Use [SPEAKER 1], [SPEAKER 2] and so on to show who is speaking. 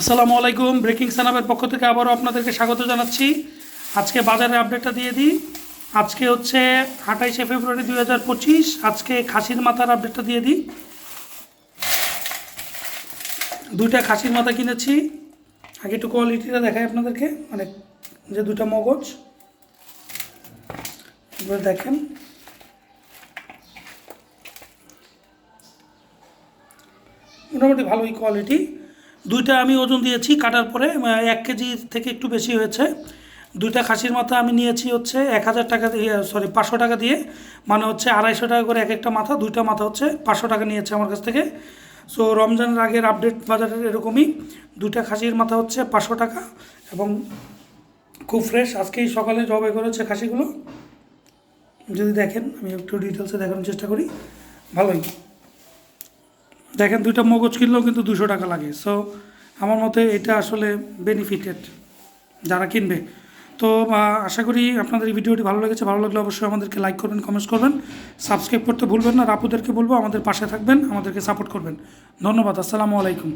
[SPEAKER 1] আসসালামু আলাইকুম। ব্রেকিং সানাবের পক্ষ থেকে আবারও আপনাদেরকে স্বাগত জানাচ্ছি। আজকে বাজারের আপডেটটা দিয়ে দিই। আজকে হচ্ছে আঠাইশে ফেব্রুয়ারি দুই হাজার পঁচিশ। আজকে খাসির মাথার আপডেটটা দিয়ে দিই। দুইটা খাসির মাথা কিনেছি। আগে একটু কোয়ালিটিটা দেখাই আপনাদেরকে। মানে যে দুটা মগজ। দেখেন। মোটামুটি ভালোই কোয়ালিটি দুইটা আমি ওজন দিয়েছি, কাটার পরে এক কেজি থেকে একটু বেশি হয়েছে। দুইটা খাসির মাথা আমি নিয়েছি হচ্ছে এক হাজার টাকা দিয়ে সরি পাঁচশো টাকা দিয়ে। মানে হচ্ছে আড়াইশো টাকা করে এক একটা মাথা, দুইটা মাথা হচ্ছে পাঁচশো টাকা নিয়েছে আমার কাছ থেকে। সো রমজানের আগের আপডেট বাজারের এরকমই। দুইটা খাসির মাথা হচ্ছে পাঁচশো টাকা এবং খুব ফ্রেশ আজকেই সকালে জবাই করেছে খাসিগুলো। যদি দেখেন, আমি একটু ডিটেলসে দেখানোর চেষ্টা করি। ভালোই। দেখেন দুইটা মগজ কিনলেও কিন্তু দুশো টাকা লাগে। সো আমার মতে এটা আসলে বেনিফিটেড যারা কিনবে। তো আশা করি আপনাদের এই ভিডিওটি ভালো লেগেছে। ভালো লাগলে অবশ্যই আমাদেরকে লাইক করবেন কমেন্টস করবেন। সাবস্ক্রাইব করতে ভুলবেন না। রাপুদেরকে আপুদেরকে বলব, আমাদের পাশে থাকবেন, আমাদেরকে সাপোর্ট করবেন। ধন্যবাদ। আসসালামু আলাইকুম।